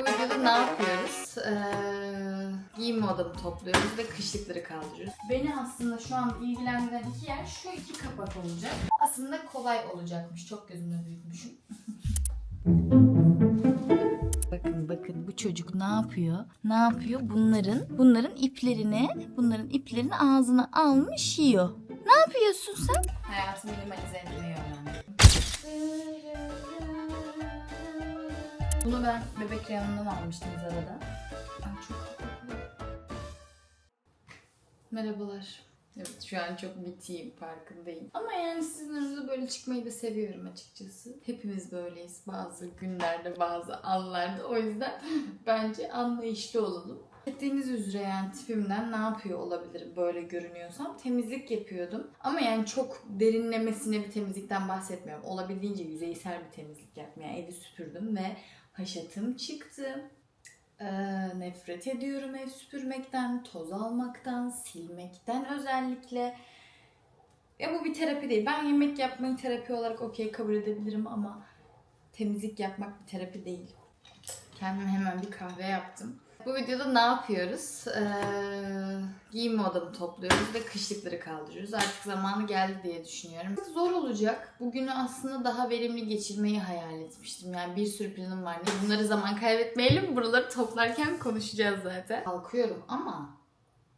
Bu videoda ne yapıyoruz? Ee, giyinme odamı topluyoruz ve kışlıkları kaldırıyoruz. Beni aslında şu an ilgilendiren iki yer şu iki kapak olacak. Aslında kolay olacakmış. Çok gözümde büyütmüşüm. Bakın bakın bu çocuk ne yapıyor? Ne yapıyor? Bunların bunların iplerini, bunların iplerini ağzına almış yiyor. Ne yapıyorsun sen? Hayatımı minimalize etmeyi öğrendim. Bunu ben bebek reyonundan almıştım Zara'da. Ay çok Merhabalar. Evet şu an çok bitiyim farkındayım. Ama yani sizin önünüze böyle çıkmayı da seviyorum açıkçası. Hepimiz böyleyiz bazı günlerde bazı anlarda. O yüzden bence anlayışlı olalım. Ettiğiniz üzere yani tipimden ne yapıyor olabilirim böyle görünüyorsam. Temizlik yapıyordum. Ama yani çok derinlemesine bir temizlikten bahsetmiyorum. Olabildiğince yüzeysel bir temizlik yaptım. Yani evi süpürdüm ve haşatım çıktı. Ee, nefret ediyorum ev süpürmekten, toz almaktan, silmekten özellikle. Ya bu bir terapi değil. Ben yemek yapmayı terapi olarak okey kabul edebilirim ama temizlik yapmak bir terapi değil. Kendime hemen bir kahve yaptım. Bu videoda ne yapıyoruz? Ee, giyinme odamı topluyoruz ve kışlıkları kaldırıyoruz. Artık zamanı geldi diye düşünüyorum. Zor olacak. Bugünü aslında daha verimli geçirmeyi hayal etmiştim. Yani bir sürü planım var. Bunları zaman kaybetmeyelim. Buraları toplarken konuşacağız zaten. Kalkıyorum ama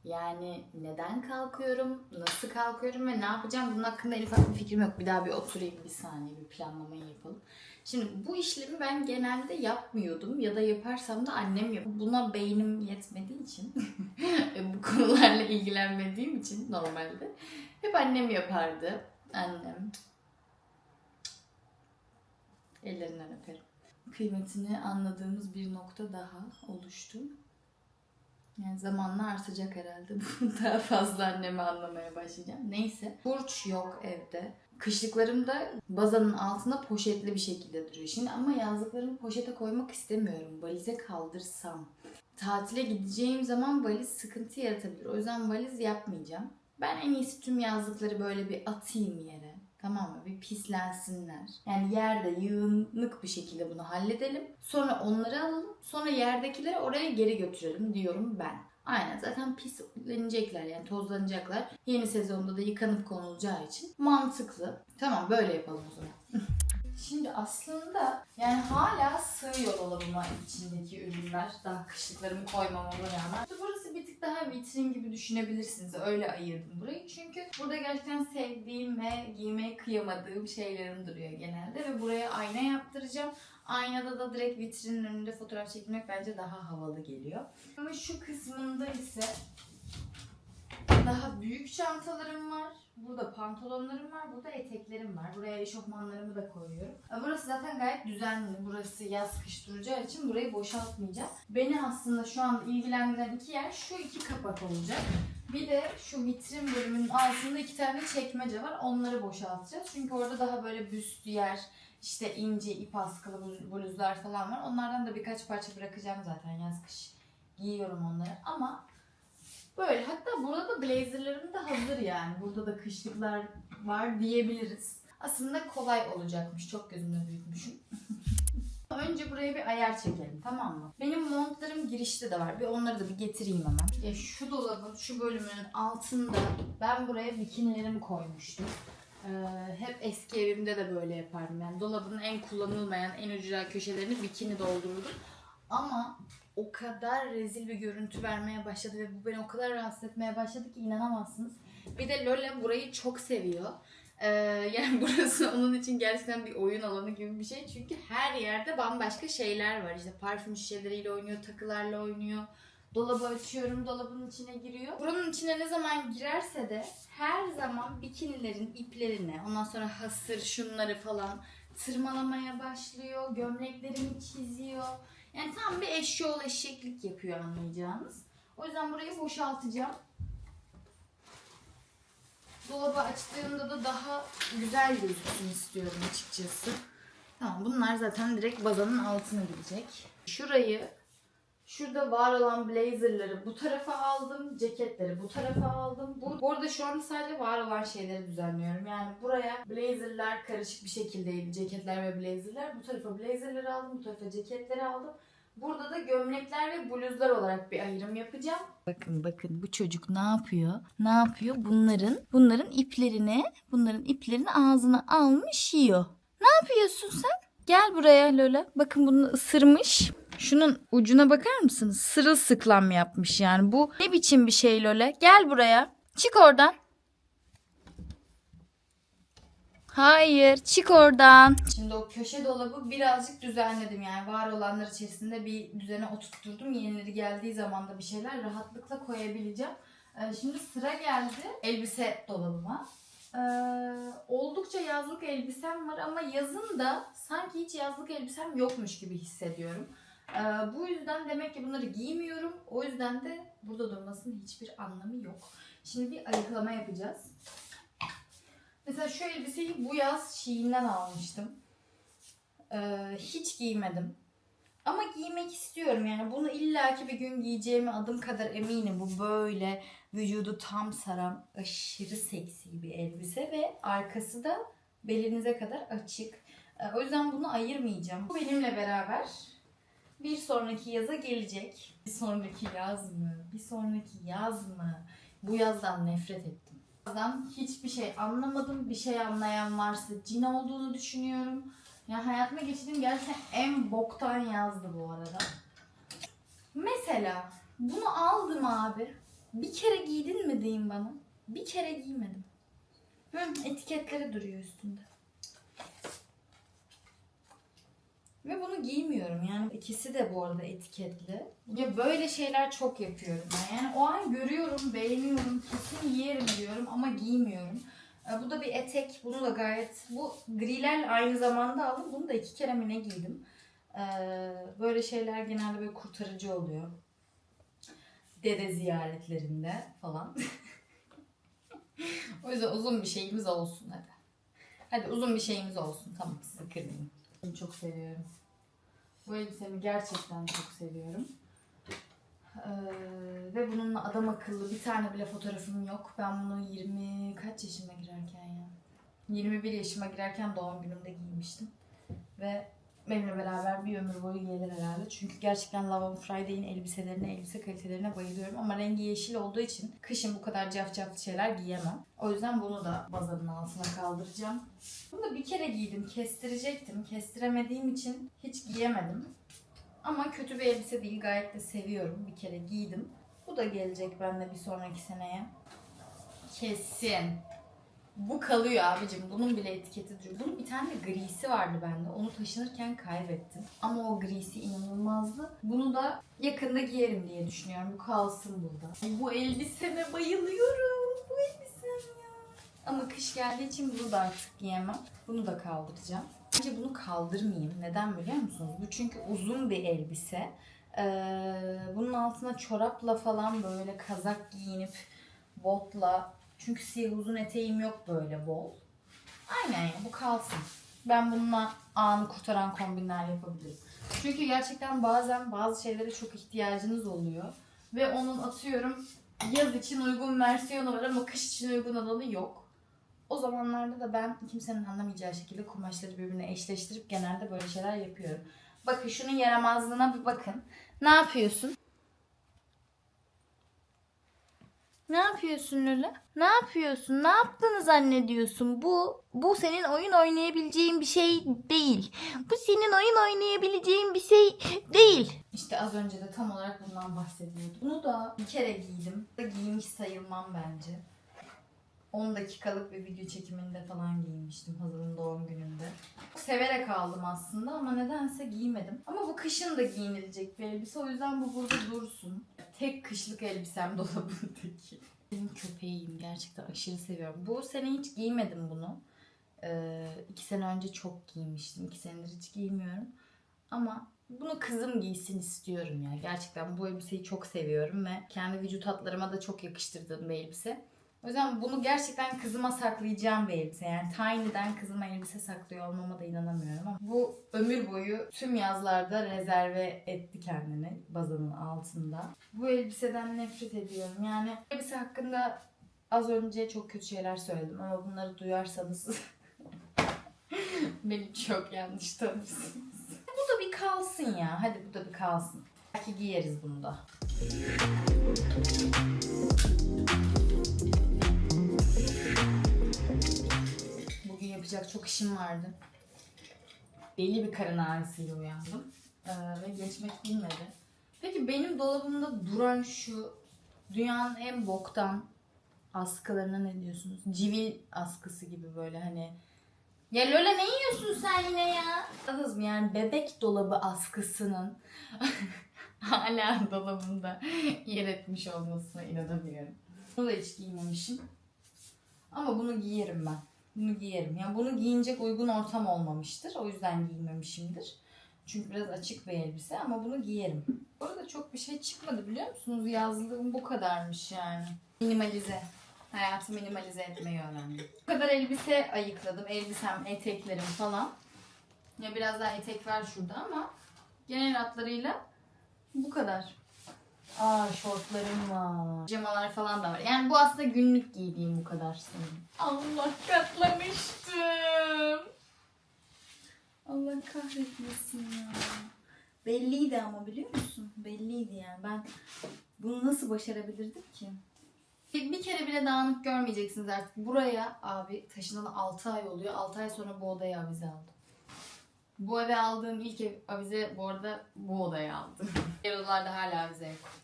yani neden kalkıyorum, nasıl kalkıyorum ve ne yapacağım bunun hakkında en ufak bir fikrim yok. Bir daha bir oturayım bir saniye bir planlamayı yapalım. Şimdi bu işlemi ben genelde yapmıyordum ya da yaparsam da annem yap. Buna beynim yetmediği için bu konularla ilgilenmediğim için normalde hep annem yapardı. Annem. Ellerinden öperim. Kıymetini anladığımız bir nokta daha oluştu. Yani zamanla artacak herhalde. Daha fazla annemi anlamaya başlayacağım. Neyse. Burç yok evde. Kışlıklarım da bazanın altında poşetli bir şekilde duruyor. Şimdi ama yazlıklarımı poşete koymak istemiyorum. Valize kaldırsam. Tatile gideceğim zaman valiz sıkıntı yaratabilir. O yüzden valiz yapmayacağım. Ben en iyisi tüm yazlıkları böyle bir atayım yere. Tamam mı? Bir pislensinler. Yani yerde yığınlık bir şekilde bunu halledelim. Sonra onları alalım. Sonra yerdekileri oraya geri götürelim diyorum ben. Aynen zaten pislenecekler yani tozlanacaklar. Yeni sezonda da yıkanıp konulacağı için mantıklı. Tamam böyle yapalım o zaman. Şimdi aslında yani hala sığıyor dolabıma içindeki ürünler. Daha kışlıklarımı koymamama rağmen. İşte burası bir tık daha vitrin gibi düşünebilirsiniz. Öyle ayırdım burayı. Çünkü burada gerçekten sevdiğim ve giymeye kıyamadığım şeylerim duruyor genelde. Ve buraya ayna yaptıracağım. Aynada da direkt vitrinin önünde fotoğraf çekmek bence daha havalı geliyor. Ama şu kısmında ise büyük çantalarım var. Burada pantolonlarım var. Burada eteklerim var. Buraya eşofmanlarımı da koyuyorum. Burası zaten gayet düzenli. Burası yaz kış duracağı için burayı boşaltmayacağım. Beni aslında şu an ilgilendiren iki yer şu iki kapak olacak. Bir de şu vitrin bölümünün altında iki tane çekmece var. Onları boşaltacağız. Çünkü orada daha böyle büst yer, işte ince ip askılı bluz- bluzlar falan var. Onlardan da birkaç parça bırakacağım zaten yaz kış giyiyorum onları. Ama böyle hatta burada da blazerlarım da hazır yani. Burada da kışlıklar var diyebiliriz. Aslında kolay olacakmış. Çok gözümde büyütmüşüm. Önce buraya bir ayar çekelim tamam mı? Benim montlarım girişte de var. Bir onları da bir getireyim hemen. Ya şu dolabın şu bölümünün altında ben buraya bikinilerimi koymuştum. Ee, hep eski evimde de böyle yapardım. Yani dolabın en kullanılmayan, en ücra köşelerini bikini doldururdum. Ama o kadar rezil bir görüntü vermeye başladı ve bu beni o kadar rahatsız etmeye başladı ki inanamazsınız. Bir de Lola burayı çok seviyor. Ee, yani burası onun için gerçekten bir oyun alanı gibi bir şey. Çünkü her yerde bambaşka şeyler var. İşte parfüm şişeleriyle oynuyor, takılarla oynuyor. Dolabı açıyorum, dolabın içine giriyor. Buranın içine ne zaman girerse de her zaman bikinilerin iplerini, ondan sonra hasır şunları falan tırmalamaya başlıyor. Gömleklerimi çiziyor. Yani tam bir eşyol eşeklik yapıyor anlayacağınız. O yüzden burayı boşaltacağım. Dolabı açtığımda da daha güzel gözüksün istiyorum açıkçası. Tamam bunlar zaten direkt bazanın altına gidecek. Şurayı Şurada var olan blazerları bu tarafa aldım. Ceketleri bu tarafa aldım. Bu, bu arada şu anda sadece var olan şeyleri düzenliyorum. Yani buraya blazerlar karışık bir şekildeydi. Ceketler ve blazerlar. Bu tarafa blazerları aldım. Bu tarafa ceketleri aldım. Burada da gömlekler ve bluzlar olarak bir ayrım yapacağım. Bakın bakın bu çocuk ne yapıyor? Ne yapıyor? Bunların bunların iplerini, bunların iplerini ağzına almış yiyor. Ne yapıyorsun sen? Gel buraya Lola. Bakın bunu ısırmış. Şunun ucuna bakar mısınız? Sırılsıklam yapmış yani. Bu ne biçim bir şey Lola? Gel buraya. Çık oradan. Hayır, çık oradan. Şimdi o köşe dolabı birazcık düzenledim yani var olanlar içerisinde bir düzene oturtturdum. Yenileri geldiği zaman da bir şeyler rahatlıkla koyabileceğim. Ee, şimdi sıra geldi elbise dolabıma. Ee, oldukça yazlık elbisem var ama yazın da sanki hiç yazlık elbisem yokmuş gibi hissediyorum. Ee, bu yüzden demek ki bunları giymiyorum. O yüzden de burada durmasının hiçbir anlamı yok. Şimdi bir ayıklama yapacağız. Mesela şu elbiseyi bu yaz Shein'den almıştım. Ee, hiç giymedim. Ama giymek istiyorum yani bunu illaki bir gün giyeceğime adım kadar eminim. Bu böyle vücudu tam saran aşırı seksi bir elbise ve arkası da belinize kadar açık. Ee, o yüzden bunu ayırmayacağım. Bu benimle beraber bir sonraki yaza gelecek. Bir sonraki yaz mı? Bir sonraki yaz mı? Bu yazdan nefret ettim. Yazdan hiçbir şey anlamadım. Bir şey anlayan varsa cin olduğunu düşünüyorum. Ya hayatıma geçirdiğim gerçekten en boktan yazdı bu arada. Mesela bunu aldım abi. Bir kere giydin mi deyin bana. Bir kere giymedim. Hı, etiketleri duruyor üstünde. Ve bunu giymiyorum yani ikisi de bu arada etiketli. Ya böyle şeyler çok yapıyorum ben. Yani o an görüyorum, beğeniyorum, kesin giyerim diyorum ama giymiyorum. E, Bu da bir etek. Bunu da gayet... Bu griler aynı zamanda aldım. Bunu da iki kere mi ne giydim. E, Böyle şeyler genelde böyle kurtarıcı oluyor. Dede ziyaretlerinde falan. o yüzden uzun bir şeyimiz olsun hadi. Hadi uzun bir şeyimiz olsun. Tamam sizi kırmayayım. Çok seviyorum. Bu elbisemi gerçekten çok seviyorum. Ee, ve bununla adam akıllı bir tane bile fotoğrafım yok. Ben bunu 20 kaç yaşıma girerken ya? 21 yaşıma girerken doğum günümde giymiştim. Ve benimle beraber bir ömür boyu gelir herhalde. Çünkü gerçekten Love on Friday'in elbiselerine, elbise kalitelerine bayılıyorum. Ama rengi yeşil olduğu için kışın bu kadar cafcaflı şeyler giyemem. O yüzden bunu da bazanın altına kaldıracağım. Bunu da bir kere giydim. Kestirecektim. Kestiremediğim için hiç giyemedim. Ama kötü bir elbise değil. Gayet de seviyorum. Bir kere giydim. Bu da gelecek bende bir sonraki seneye. Kesin. Bu kalıyor abicim. Bunun bile etiketi duruyor. Bunun bir tane grisi vardı bende. Onu taşınırken kaybettim. Ama o grisi inanılmazdı. Bunu da yakında giyerim diye düşünüyorum. Bu kalsın burada. Bu elbiseme bayılıyorum. Bu elbisem ya. Ama kış geldiği için bunu da artık giyemem. Bunu da kaldıracağım. Bence bunu kaldırmayayım. Neden biliyor musunuz? Bu çünkü uzun bir elbise. Ee, bunun altına çorapla falan böyle kazak giyinip botla çünkü siyah uzun eteğim yok böyle bol. Aynen ya bu kalsın. Ben bununla anı kurtaran kombinler yapabilirim. Çünkü gerçekten bazen bazı şeylere çok ihtiyacınız oluyor. Ve onun atıyorum yaz için uygun versiyonu var ama kış için uygun olanı yok. O zamanlarda da ben kimsenin anlamayacağı şekilde kumaşları birbirine eşleştirip genelde böyle şeyler yapıyorum. Bakın şunun yaramazlığına bir bakın. Ne yapıyorsun? Ne yapıyorsun Lula? Ne yapıyorsun? Ne yaptığını zannediyorsun? Bu bu senin oyun oynayabileceğin bir şey değil. Bu senin oyun oynayabileceğin bir şey değil. İşte az önce de tam olarak bundan bahsediyordum. Bunu da bir kere giydim. Da giymiş sayılmam bence. 10 dakikalık bir video çekiminde falan giymiştim Hazal'ın doğum gününde. Severek aldım aslında ama nedense giymedim. Ama bu kışın da giyinilecek bir elbise o yüzden bu burada dursun. Tek kışlık elbisem dolabındaki. Benim köpeğim gerçekten aşırı seviyorum. Bu sene hiç giymedim bunu. Ee, iki sene önce çok giymiştim. İki senedir hiç giymiyorum. Ama bunu kızım giysin istiyorum ya. Gerçekten bu elbiseyi çok seviyorum ve kendi vücut hatlarıma da çok yakıştırdığım bir elbise. O yüzden bunu gerçekten kızıma saklayacağım bir elbise. Yani Tiny'den kızıma elbise saklıyor olmama da inanamıyorum ama bu ömür boyu tüm yazlarda rezerve etti kendini bazanın altında. Bu elbiseden nefret ediyorum. Yani elbise hakkında az önce çok kötü şeyler söyledim ama bunları duyarsanız beni çok yanlış tanırsınız. Bu da bir kalsın ya. Hadi bu da bir kalsın. Belki giyeriz bunu da. Bugün yapacak çok işim vardı. Deli bir karın ağrısıyla uyandım. Ee, ve geçmek bilmedi. Peki benim dolabımda duran şu dünyanın en boktan askılarına ne diyorsunuz? Civil askısı gibi böyle hani. Ya Lola ne yiyorsun sen yine ya? Anladınız mı? Yani bebek dolabı askısının hala dolabımda yer etmiş olmasına inanamıyorum. Bunu da hiç giymemişim. Ama bunu giyerim ben. Bunu giyerim. Yani bunu giyinecek uygun ortam olmamıştır. O yüzden giymemişimdir. Çünkü biraz açık bir elbise ama bunu giyerim. Bu çok bir şey çıkmadı biliyor musunuz? Yazlığım bu kadarmış yani. Minimalize. Hayatı minimalize etmeyi öğrendim. Bu kadar elbise ayıkladım. Elbisem, eteklerim falan. Ya biraz daha etek var şurada ama genel hatlarıyla bu kadar. Aa şortlarım var. Pijamalar falan da var. Yani bu aslında günlük giydiğim bu kadar sanırım. Allah katlamıştım. Allah kahretmesin ya. Belliydi ama biliyor musun? Belliydi yani. Ben bunu nasıl başarabilirdim ki? Bir, kere bile dağınık görmeyeceksiniz artık. Buraya abi taşınalı 6 ay oluyor. 6 ay sonra bu odaya avize aldım. Bu eve aldığım ilk ev, avize bu arada bu odaya aldım. Odalarda hala avize yok.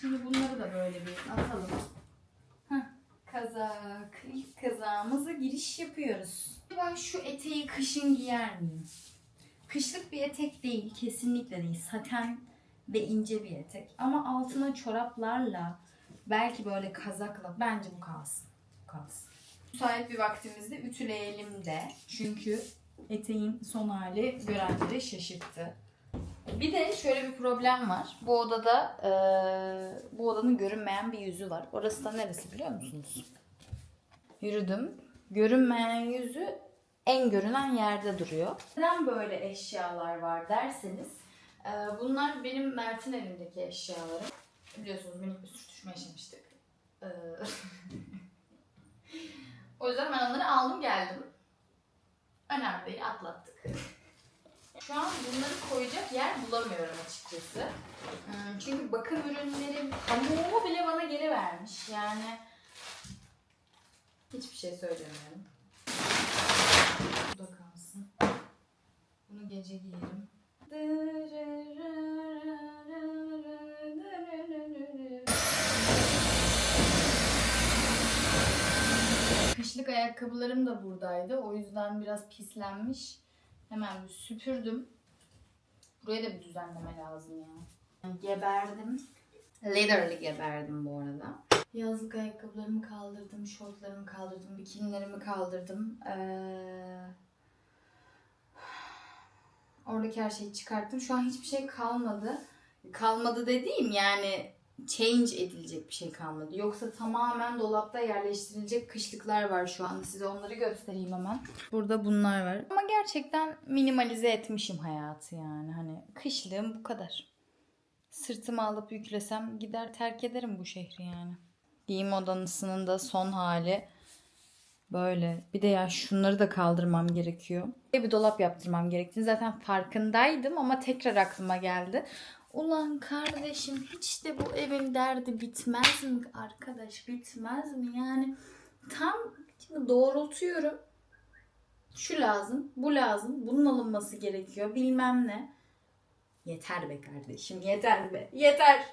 Şimdi bunları da böyle bir atalım. Heh, kazak. İlk kazağımıza giriş yapıyoruz. Ben şu eteği kışın giyer miyim? Kışlık bir etek değil. Kesinlikle değil. Saten ve ince bir etek. Ama altına çoraplarla belki böyle kazakla bence bu kalsın. Bu kalsın. Müsait bir vaktimizde ütüleyelim de. Çünkü eteğin son hali görenleri şaşırttı. Bir de şöyle bir problem var. Bu odada eee, bu odanın görünmeyen bir yüzü var. Orası da neresi biliyor musunuz? Yürüdüm. Görünmeyen yüzü en görünen yerde duruyor. Neden böyle eşyalar var derseniz eee, bunlar benim Mert'in evindeki eşyalarım. Biliyorsunuz minik bir sürtüşme yaşamıştık. Eee, o yüzden ben onları aldım geldim. Önemli değil atlattık. Şu an bunları koyacak yer bulamıyorum açıkçası. Hmm, Çünkü bakım ürünlerim pamuğu bile bana geri vermiş. Yani hiçbir şey söylemiyorum. Bu da kalsın. Bunu gece giyerim. Kışlık ayakkabılarım da buradaydı. O yüzden biraz pislenmiş. Hemen bir süpürdüm. Buraya da bir düzenleme lazım ya. Geberdim. Literally geberdim bu arada. Yazlık ayakkabılarımı kaldırdım, şortlarımı kaldırdım, bikinilerimi kaldırdım. Ee... Oradaki her şeyi çıkarttım. Şu an hiçbir şey kalmadı. Kalmadı dediğim yani change edilecek bir şey kalmadı. Yoksa tamamen dolapta yerleştirilecek kışlıklar var şu an. Size onları göstereyim hemen. Burada bunlar var. Ama gerçekten minimalize etmişim hayatı yani. Hani kışlığım bu kadar. Sırtıma alıp yüklesem gider terk ederim bu şehri yani. Giyim odasının da son hali böyle. Bir de ya şunları da kaldırmam gerekiyor. Bir dolap yaptırmam gerektiğini zaten farkındaydım ama tekrar aklıma geldi. Ulan kardeşim hiç de bu evin derdi bitmez mi arkadaş? Bitmez mi? Yani tam şimdi doğrultuyorum. Şu lazım bu lazım. Bunun alınması gerekiyor. Bilmem ne. Yeter be kardeşim yeter be. Yeter.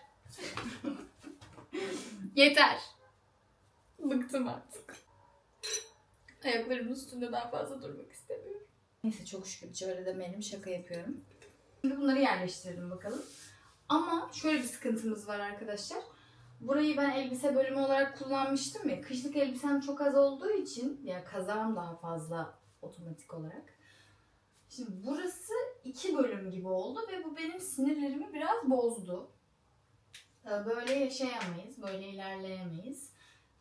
Yeter. Bıktım artık. Ayaklarımın üstünde daha fazla durmak istemiyorum. Neyse çok şükür hiç öyle demeyelim. Şaka yapıyorum. Şimdi bunları yerleştirelim bakalım. Ama şöyle bir sıkıntımız var arkadaşlar. Burayı ben elbise bölümü olarak kullanmıştım ya. Kışlık elbisem çok az olduğu için ya kazağım daha fazla otomatik olarak. Şimdi burası iki bölüm gibi oldu ve bu benim sinirlerimi biraz bozdu. Ee, Böyle yaşayamayız, böyle ilerleyemeyiz.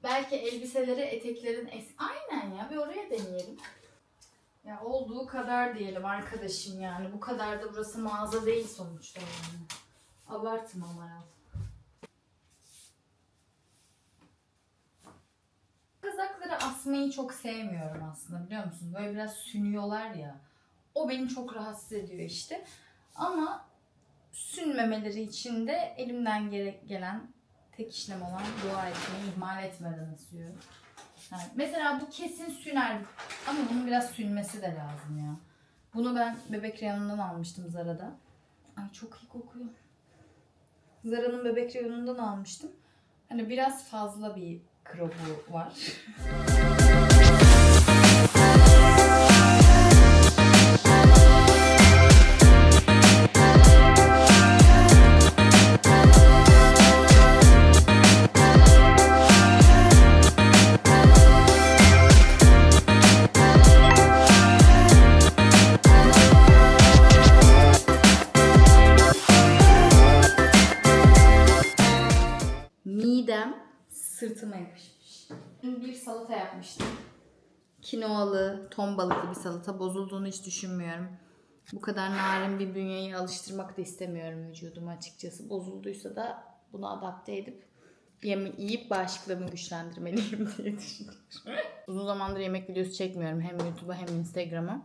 Belki elbiseleri, eteklerin es... Aynen ya bir oraya deneyelim. Ya olduğu kadar diyelim arkadaşım yani. Bu kadar da burası mağaza değil sonuçta yani. Abartma Amaral. Kazakları asmayı çok sevmiyorum aslında biliyor musun? Böyle biraz sünüyorlar ya. O beni çok rahatsız ediyor işte. Ama sünmemeleri için de elimden gelen tek işlem olan dua etmeyi ihmal etmeden ısıyorum. Yani mesela bu kesin süner ama bunun biraz sünmesi de lazım ya. Bunu ben bebek reyonundan almıştım Zara'da. Ay çok iyi kokuyor. Zara'nın bebek reyonundan almıştım. Hani biraz fazla bir krobu var. ton balıklı bir salata. Bozulduğunu hiç düşünmüyorum. Bu kadar narin bir bünyeyi alıştırmak da istemiyorum vücuduma açıkçası. Bozulduysa da bunu adapte edip yeme yiyip bağışıklığımı güçlendirmeliyim diye düşünüyorum. Uzun zamandır yemek videosu çekmiyorum. Hem YouTube'a hem Instagram'a.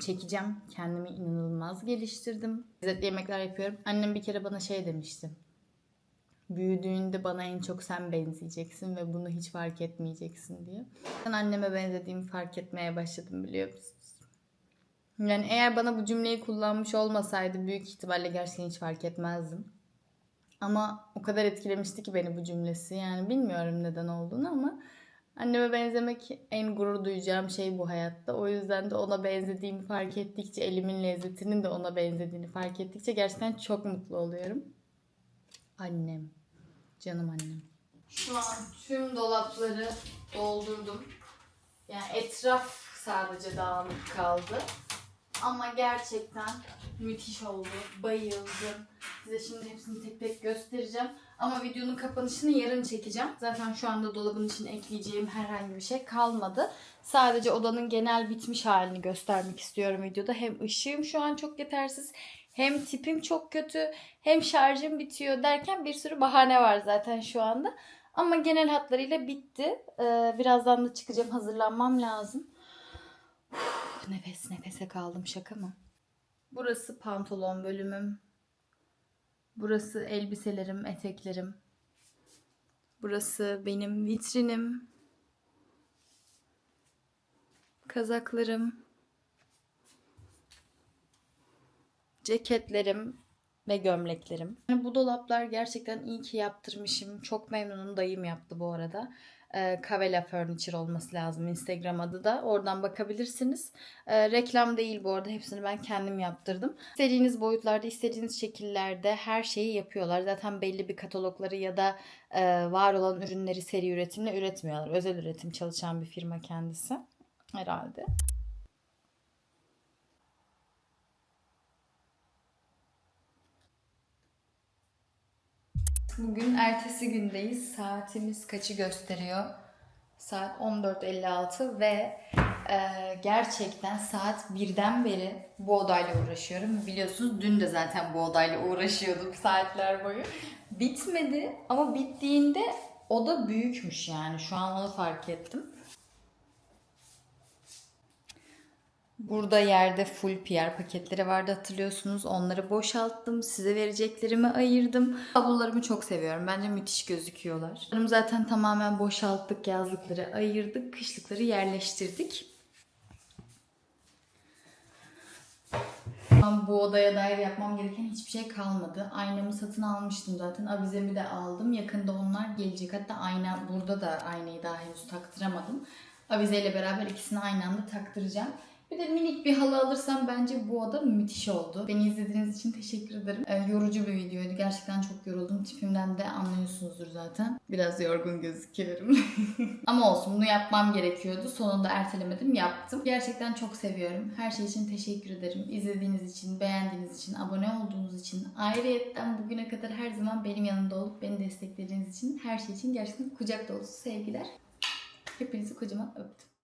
Çekeceğim. Kendimi inanılmaz geliştirdim. Lezzetli yemekler yapıyorum. Annem bir kere bana şey demişti büyüdüğünde bana en çok sen benzeyeceksin ve bunu hiç fark etmeyeceksin diye. Ben anneme benzediğimi fark etmeye başladım biliyor musunuz? Yani eğer bana bu cümleyi kullanmış olmasaydı büyük ihtimalle gerçekten hiç fark etmezdim. Ama o kadar etkilemişti ki beni bu cümlesi. Yani bilmiyorum neden olduğunu ama anneme benzemek en gurur duyacağım şey bu hayatta. O yüzden de ona benzediğimi fark ettikçe, elimin lezzetinin de ona benzediğini fark ettikçe gerçekten çok mutlu oluyorum. Annem. Canım annem. Şu an tüm dolapları doldurdum. Yani etraf sadece dağınık kaldı. Ama gerçekten müthiş oldu. Bayıldım. Size şimdi hepsini tek tek göstereceğim. Ama videonun kapanışını yarın çekeceğim. Zaten şu anda dolabın içine ekleyeceğim herhangi bir şey kalmadı. Sadece odanın genel bitmiş halini göstermek istiyorum videoda. Hem ışığım şu an çok yetersiz hem tipim çok kötü hem şarjım bitiyor derken bir sürü bahane var zaten şu anda. Ama genel hatlarıyla bitti. Ee, birazdan da çıkacağım hazırlanmam lazım. Uf, nefes nefese kaldım şaka mı? Burası pantolon bölümüm. Burası elbiselerim, eteklerim. Burası benim vitrinim. Kazaklarım. ceketlerim ve gömleklerim. Yani bu dolaplar gerçekten iyi ki yaptırmışım. Çok memnunum. Dayım yaptı bu arada. Ee, Kavela Furniture olması lazım Instagram adı da. Oradan bakabilirsiniz. Ee, reklam değil bu arada. Hepsini ben kendim yaptırdım. İstediğiniz boyutlarda, istediğiniz şekillerde her şeyi yapıyorlar. Zaten belli bir katalogları ya da e, var olan ürünleri seri üretimle üretmiyorlar. Özel üretim çalışan bir firma kendisi. Herhalde. Bugün ertesi gündeyiz. Saatimiz kaçı gösteriyor? Saat 14.56 ve e, gerçekten saat birden beri bu odayla uğraşıyorum. Biliyorsunuz dün de zaten bu odayla uğraşıyordum saatler boyu. Bitmedi ama bittiğinde oda büyükmüş yani. Şu an onu fark ettim. Burada yerde full PR paketleri vardı hatırlıyorsunuz. Onları boşalttım. Size vereceklerimi ayırdım. Tablolarımı çok seviyorum. Bence müthiş gözüküyorlar. Benim zaten tamamen boşalttık. Yazlıkları ayırdık. Kışlıkları yerleştirdik. Bu odaya dair yapmam gereken hiçbir şey kalmadı. Aynamı satın almıştım zaten. Avizemi de aldım. Yakında onlar gelecek. Hatta ayna burada da aynayı daha henüz taktıramadım. Avizeyle beraber ikisini aynı anda taktıracağım. Bir de minik bir halı alırsam bence bu oda müthiş oldu. Beni izlediğiniz için teşekkür ederim. Ee, yorucu bir videoydu. Gerçekten çok yoruldum. Tipimden de anlıyorsunuzdur zaten. Biraz yorgun gözüküyorum. Ama olsun bunu yapmam gerekiyordu. Sonunda ertelemedim yaptım. Gerçekten çok seviyorum. Her şey için teşekkür ederim. İzlediğiniz için, beğendiğiniz için, abone olduğunuz için, ayrıyetten bugüne kadar her zaman benim yanımda olup beni desteklediğiniz için, her şey için gerçekten kucak dolusu sevgiler. Hepinizi kocaman öptüm.